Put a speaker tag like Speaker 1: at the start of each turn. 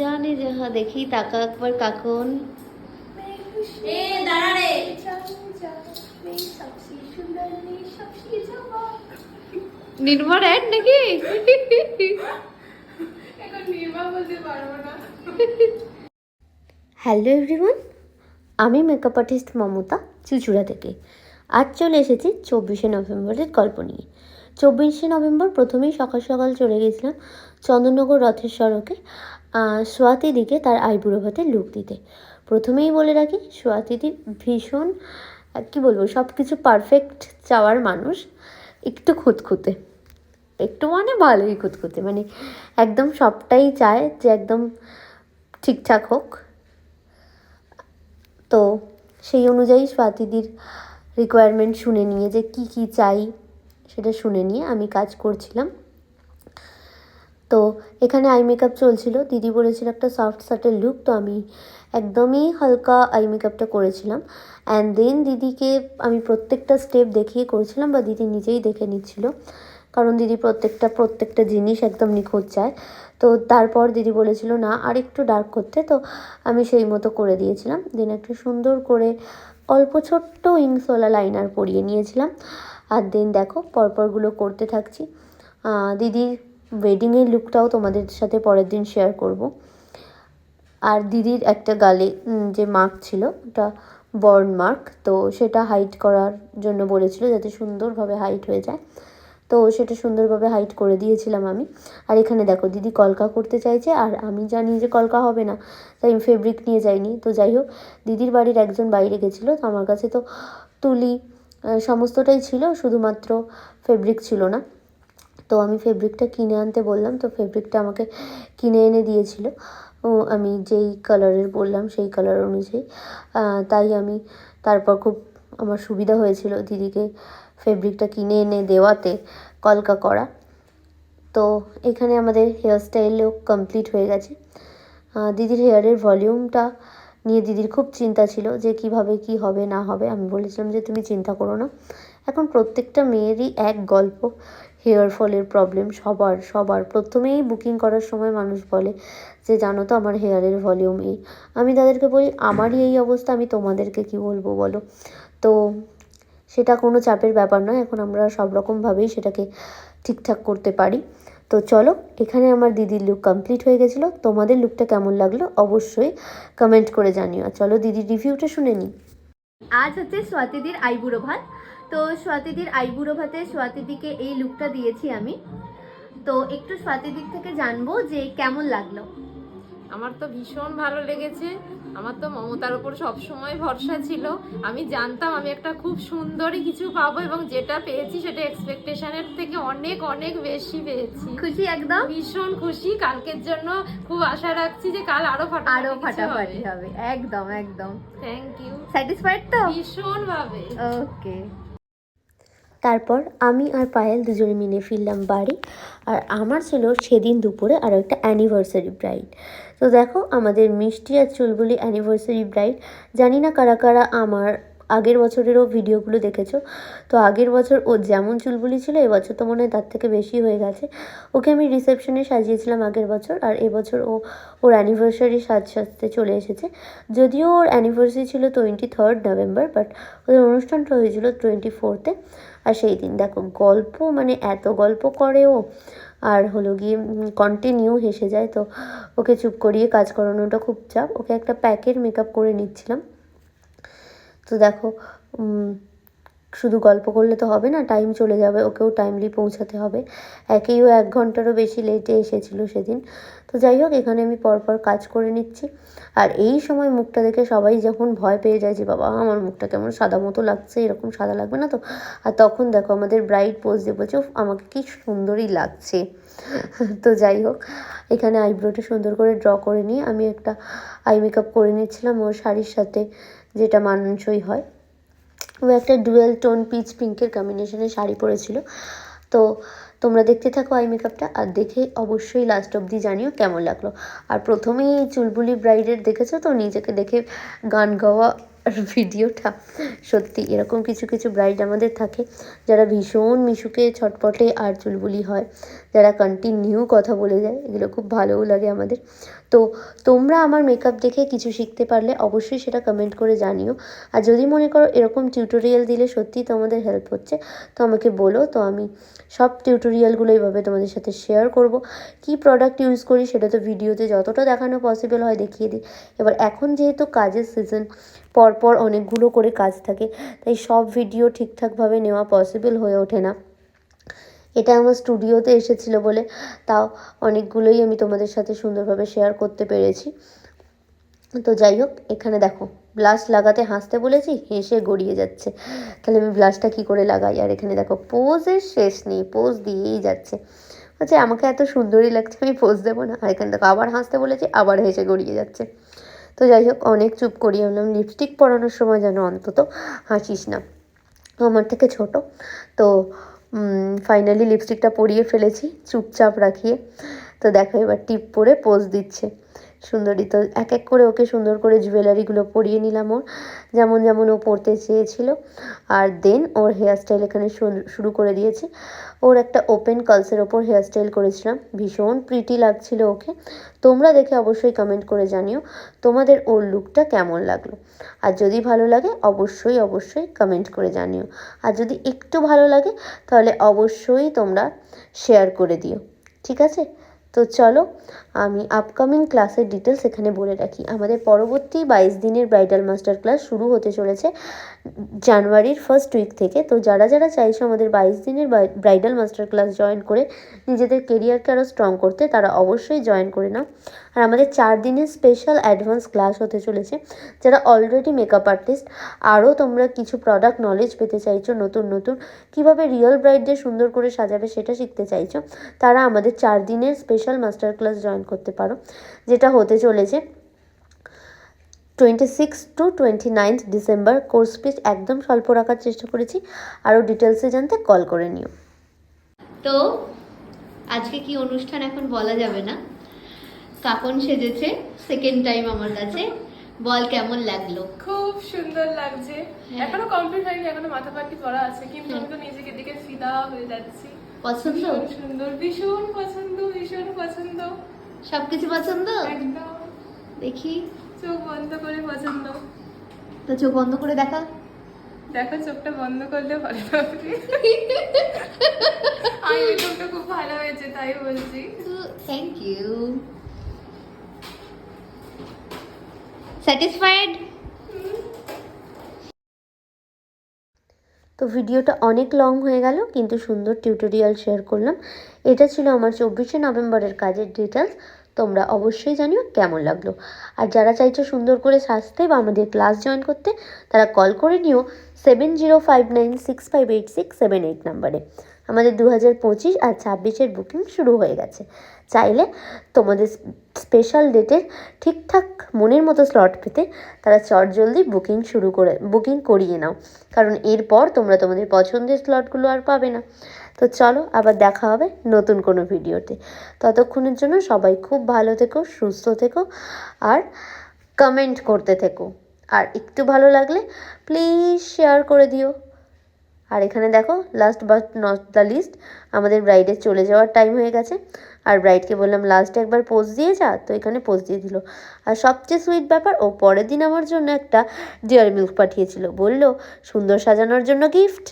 Speaker 1: জানে যাহা দেখি তাকা একবার কাকন।
Speaker 2: এ দাঁড়া
Speaker 1: অ্যাড নাকি?
Speaker 2: এখন নির্মা বলতে পারব না।
Speaker 1: হ্যালো এভরিওয়ান আমি মেকআপ আর্টিস্ট মমতা চুচুড়া থেকে। আজ চলে এসেছি চব্বিশে নভেম্বরের গল্প নিয়ে। চব্বিশে নভেম্বর প্রথমেই সকাল সকাল চলে গেছিলাম চন্দননগর রথের সড়কে। আহ, সোয়াতি দিকে তার আইবুড়ো ভাতের লুক দিতে। প্রথমেই বলে রাখি সোয়াতিদি ভীষণ কী বলব সব কিছু পারফেক্ট চাওয়ার মানুষ। একটু খুঁতখুঁতে। একটু মানে ভালোই খুঁতখুঁতে। মানে একদম সবটাই চায় যে একদম ঠিকঠাক হোক। তো সেই অনুযায়ী স্বাতিদির রিকোয়ারমেন্ট শুনে নিয়ে যে কি কি চাই সেটা শুনে নিয়ে আমি কাজ করছিলাম। তো এখানে আই মেকআপ চলছিল। দিদি বলেছিল একটা সফট সাটেল লুক তো আমি একদমই হালকা আই মেকআপটা করেছিলাম। অ্যান্ড দেন দিদিকে আমি প্রত্যেকটা স্টেপ দেখিয়ে করেছিলাম বা দিদি নিজেই দেখে নিচ্ছিল। কারণ দিদি প্রত্যেকটা প্রত্যেকটা জিনিস একদম নিখুঁত চায়। তো তারপর দিদি বলেছিল, না আর একটু ডার্ক করতে। তো আমি সেই মতো করে দিয়েছিলাম। দেন একটা সুন্দর করে অল্প ছোট্ট উইংসওয়ালা লাইনার পরিয়ে নিয়েছিলাম। আর দেন দেখো, পরপরগুলো করতে থাকছি। দিদির ওয়েডিংয়ের লুকটাও তোমাদের সাথে পরের দিন শেয়ার করব। আর দিদির একটা গালে যে মার্ক ছিল, ওটা বর্ন মার্ক তো সেটা হাইট করার জন্য বলেছিল যাতে সুন্দরভাবে হাইট হয়ে যায়। তো সেটা সুন্দরভাবে হাইট করে দিয়েছিলাম আমি। আর এখানে দেখো, দিদি কলকা করতে চাইছে, আর আমি জানি যে কলকা হবে না, তাই আমি ফেব্রিক নিয়ে যাইনি। তো যাই হোক, দিদির বাড়ির একজন বাইরে গেছিল, তো আমার কাছে তো তুলি সমস্তটাই ছিল, শুধুমাত্র ফেব্রিক ছিল না। তো আমি ফেব্রিকটা কিনে আনতে বললাম, তো ফেব্রিকটা আমাকে কিনে এনে দিয়েছিল। আমি যেই কালারের বললাম, সেই কালার অনুযায়ী। তাই আমি তারপর খুব আমার সুবিধা হয়েছিল দিদিকে ফেব্রিকটা কিনে এনে দেওয়াতে কলকা করা। তো এখানে আমাদের হেয়ার স্টাইলও কমপ্লিট হয়ে গেছে। দিদির হেয়ারের ভলিউমটা নিয়ে দিদির খুব চিন্তা ছিল যে কীভাবে কি হবে না হবে। আমি বলেছিলাম যে তুমি চিন্তা করো না। এখন প্রত্যেকটা মেয়েরই এক গল্প। হেয়ার ফলের প্রবলেম সবার সবার। প্রথমেই বুকিং করার সময় মানুষ বলে যে, জানো তো আমার হেয়ারের ভলিউম এই। আমি তাদেরকে বলি, আমারই এই অবস্থা, আমি তোমাদেরকে কি বলব বলো? তো সেটা কোনো চাপের ব্যাপার নয়, এখন আমরা সব রকমভাবেই সেটাকে ঠিকঠাক করতে পারি। তো চলো, এখানে আমার দিদির লুক কমপ্লিট হয়ে গেছিল। তোমাদের লুকটা কেমন লাগল অবশ্যই কমেন্ট করে জানিও। চলো, দিদির রিভিউটা শুনে নিই।
Speaker 3: আজ হচ্ছে স্বাতিদির আইবুড়ো ভাত। তো স্বাতিদির আইবুড়ো ভাতে স্বাতিদিকে এই লুকটা দিয়েছি আমি। তো একটু স্বাতিদিক থেকে জানব যে কেমন লাগল।
Speaker 2: আমার তো ভীষণ ভালো লেগেছে। আমার তো মমতার উপর সবসময় ভরসা ছিল। আমি জানতাম আমি একটা খুব সুন্দরই কিছু পাবো এবং যেটা পেয়েছি সেটা এক্সপেকটেশনের থেকে অনেক অনেক বেশি পেয়েছি।
Speaker 3: খুশি একদম?
Speaker 2: ভীষণ খুশি। কালকের জন্য খুব আশা রাখছি যে কাল আরও ফাটাফাটি
Speaker 3: আরও ফাটাফাটি হবে। একদম একদম।
Speaker 2: থ্যাংক ইউ
Speaker 3: স্যাটিসফাইড তো?
Speaker 2: ভীষণ ভাবে
Speaker 3: ওকে
Speaker 1: তারপর আমি আর পায়েল দুজনে মিলে ফিরলাম বাড়ি। আর আমার ছিল সেদিন দুপুরে আরও একটা অ্যানিভার্সারি ব্রাইড তো দেখো, আমাদের মিষ্টি আর চুলগুলি অ্যানিভার্সারি ব্রাইড জানি না কারা কারা আমার আগের বছরেরও ভিডিওগুলো দেখেছ। তো আগের বছর ও যেমন চুলগুলি ছিল, এবছর তো মনে হয় তার থেকে বেশি হয়ে গেছে। ওকে আমি রিসেপশনে সাজিয়েছিলাম আগের বছর, আর এবছর ও ওর অ্যানিভার্সারি সাজ সাজতে চলে এসেছে। যদিও ওর অ্যানিভার্সারি ছিল টোয়েন্টি থার্ড নভেম্বর বাট ওদের অনুষ্ঠানটা হয়েছিল টোয়েন্টি ফোর্থে আর সেই দিন দেখো গল্প মানে এত গল্প করে ও আর হলো গিয়ে কন্টিনিউ হেসে যায়। তো ওকে চুপ করিয়ে কাজ করানোটা খুব চাপ। ওকে একটা প্যাকের মেকআপ করে নিচ্ছিলাম। তো দেখো শুধু গল্প করলে তো হবে না টাইম চলে যাবে ওকেও টাইমলি পৌঁছাতে হবে। একেই ও এক ঘন্টারও বেশি লেটে এসেছিল সেদিন। তো যাই হোক এখানে আমি পরপর কাজ করে নিচ্ছি। আর এই সময় মুখটা দেখে সবাই যখন ভয় পেয়ে যায় যে বাবা আমার মুখটা কেমন সাদা মতো লাগছে এরকম সাদা লাগবে না তো? আর তখন দেখো আমাদের ব্রাইট পোজ দিয়ে বলছে "উফ, আমাকে কি সুন্দরই লাগছে। তো যাই হোক এখানে আইব্রোটা সুন্দর করে ড্র করে নিয়ে আমি একটা আই মেকআপ করে নিচ্ছিলাম ওর শাড়ির সাথে যেটা মানানসই হয়। ও একটা ডুয়েল টোন পিচ পিঙ্কের কম্বিনেশনে শাড়ি পরেছিল। তো তোমরা দেখতে থাকো আই মেকআপটা আর দেখে অবশ্যই লাস্ট অবধি জানিও কেমন লাগল। আর প্রথমেই চুলবুলি ব্রাইডের দেখেছ তো? নিজেকে দেখে গান গাওয়া ভিডিওটা। সত্যি এরকম কিছু কিছু ব্রাইড আমাদের থাকে যারা ভীষণ মিশুকে ছটপটে আর চুলবুলি হয়, যারা কন্টিনিউ কথা বলে যায়, এগুলো খুব ভালোও লাগে আমাদের। তো তোমরা আমার মেকআপ দেখে কিছু শিখতে পারলে অবশ্যই সেটা কমেন্ট করে জানিও। আর যদি মনে করো এরকম টিউটোরিয়াল দিলে সত্যিই তোমাদের হেল্প হচ্ছে, তো আমাকে বলো, তো আমি সব টিউটোরিয়ালগুলো এইভাবে তোমাদের সাথে শেয়ার করব। কি প্রোডাক্ট ইউজ করি সেটা তো ভিডিওতে যতটা দেখানো পসিবল হয় দেখিয়ে দিই। এবার এখন যেহেতু কাজের সিজন পরপর অনেকগুলো করে কাজ থাকে, তাই সব ভিডিও ঠিকঠাকভাবে নেওয়া পসিবল হয়ে ওঠে না। এটা আমার স্টুডিওতে এসেছিল বলে তাও অনেকগুলোই আমি তোমাদের সাথে সুন্দরভাবে শেয়ার করতে পেরেছি। তো যাই হোক, এখানে দেখো ব্লাশ লাগাতে হাসতে বলেছি, হেসে গড়িয়ে যাচ্ছে। তাহলে আমি ব্লাশটা কী করে লাগাই? আর এখানে দেখো পোজের শেষ নেই পোজ দিয়েই যাচ্ছে। আচ্ছা আমাকে এত সুন্দরই লাগছে, আমি পোজ দেবো না। আর এখানে দেখো, আবার হাসতে বলেছি, আবার হেসে গড়িয়ে যাচ্ছে। তো যাই হোক, অনেক চুপ করিয়ে হলাম লিপস্টিক পরানোর সময় যেন অন্তত হাসিস না। আমার থেকে ছোট। তো ফাইনালি লিপস্টিকটা পরিয়ে ফেলেছি চুপচাপ রাখিয়ে। তো দেখো এবার টিপ পরে পোজ দিচ্ছে। সুন্দরী। তো এক এক করে ওকে সুন্দর করে জুয়েলারিগুলো পরিয়ে নিলাম ওর। যেমন যেমন ও পরতে চেয়েছিল। আর দেন ওর হেয়ারস্টাইল এখানে শুরু- করে দিয়েছি। ওর একটা ওপেন কালসের ওপর হেয়ারস্টাইল করেছিলাম। ভীষণ প্রিটি লাগছিল ওকে। তোমরা দেখে অবশ্যই কমেন্ট করে জানিও তোমাদের ওর লুকটা কেমন লাগল। আর যদি ভালো লাগে, অবশ্যই অবশ্যই কমেন্ট করে জানিও। আর যদি একটু ভালো লাগে, তাহলে অবশ্যই তোমরা শেয়ার করে দিও। ঠিক আছে? তো চলো, আমি আপকামিং ক্লাসের ডিটেলস এখানে বলে রাখি। আমাদের পরবর্তী বাইশ দিনের ব্রাইডাল মাস্টার ক্লাস শুরু হতে চলেছে। জানুয়ারির ফার্স্ট উইক থেকে, তো যারা যারা চাইছো আমাদের বাইশ দিনের ব্রাইডাল মাস্টার ক্লাস জয়েন করে নিজেদের কেরিয়ারকে আরও স্ট্রং করতে, তারা অবশ্যই জয়েন করে নাও। আর আমাদের চার দিনের স্পেশাল অ্যাডভান্স ক্লাস হতে চলেছে, যারা অলরেডি মেকআপ আর্টিস্ট আরও তোমরা কিছু প্রোডাক্ট নলেজ পেতে চাইছো, নতুন নতুন, কীভাবে রিয়েল ব্রাইডদের সুন্দর করে সাজাবে সেটা শিখতে চাইছো, তারা আমাদের চার দিনের স্পেশাল মাস্টার ক্লাস জয়েন করতে পারো, যেটা হতে চলেছে। Twenty six to twenty ninth December course fees একদম স্বল্প রাখার চেষ্টা করেছি। আরও ডিটেলসে জানতে কল করে নিও।
Speaker 3: তো আজকে কি অনুষ্ঠান এখন বলা যাবে না? কাকন সেজেছে সেকেন্ড টাইম আমার কাছে। বল কেমন লাগল?
Speaker 4: খুব সুন্দর লাগছে।
Speaker 3: হ্যাঁ।
Speaker 4: এখনও কমপ্লিট হয়নি এখনও মাথা পাটি পড়া আছে। কিন্তু আমি তো নিজেকে দিকে ফিদা হয়ে যাচ্ছি।
Speaker 3: পছন্দ?
Speaker 4: সুন্দর ভীষণ পছন্দ ভীষণ পছন্দ।
Speaker 3: সবকিছু পছন্দ?
Speaker 4: একদম।
Speaker 3: দেখি।
Speaker 4: চোখ বন্ধ করে পছন্দ।
Speaker 3: তো চোখ বন্ধ করে দেখা।
Speaker 4: দেখো চোখটা বন্ধ করলে ভালো আই মেকআপটা খুব ভালো হয়েছে তাই বলছি।
Speaker 3: থ্যাংক ইউ স্যাটিসফাইড
Speaker 1: তো ভিডিওটা অনেক লং হয়ে গেল কিন্তু সুন্দর টিউটোরিয়াল শেয়ার করলাম। এটা ছিল আমার চব্বিশে নভেম্বরের কাজের ডিটেলস তোমরা অবশ্যই জানিও কেমন লাগল। আর যারা চাইছো সুন্দর করে সাজতে বা আমাদের ক্লাস জয়েন করতে, তারা কল করে নিও seven zero five nine six five eight six seven eight নাম্বারে আমাদের দু হাজার পঁচিশ আর ছাব্বিশের বুকিং শুরু হয়ে গেছে। চাইলে তোমাদের স্পেশাল ডেটের ঠিকঠাক মনের মতো স্লট পেতে তারা চট জলদি বুকিং শুরু করে বুকিং করিয়ে নাও। কারণ এরপর তোমরা তোমাদের পছন্দের স্লটগুলো আর পাবে না। তো চলো আবার দেখা হবে নতুন কোনো ভিডিওতে। ততক্ষণের জন্য সবাই খুব ভালো থেকো, সুস্থ থেকো আর কমেন্ট করতে থেকো। আর একটু ভালো লাগলে প্লিজ শেয়ার করে দিও। আর এখানে দেখো last but not the least আমাদের ব্রাইডের চলে যাওয়ার টাইম হয়ে গেছে। আর ব্রাইডকে বললাম লাস্টে একবার পোজ দিয়ে যা। তো এখানে পোজ দিয়ে দিল। আর সবচেয়ে সুইট ব্যাপার, ও পরের দিন আমার জন্য একটা ডিয়ার মিল্ক পাঠিয়েছিল। বলল, সুন্দর সাজানোর জন্য গিফট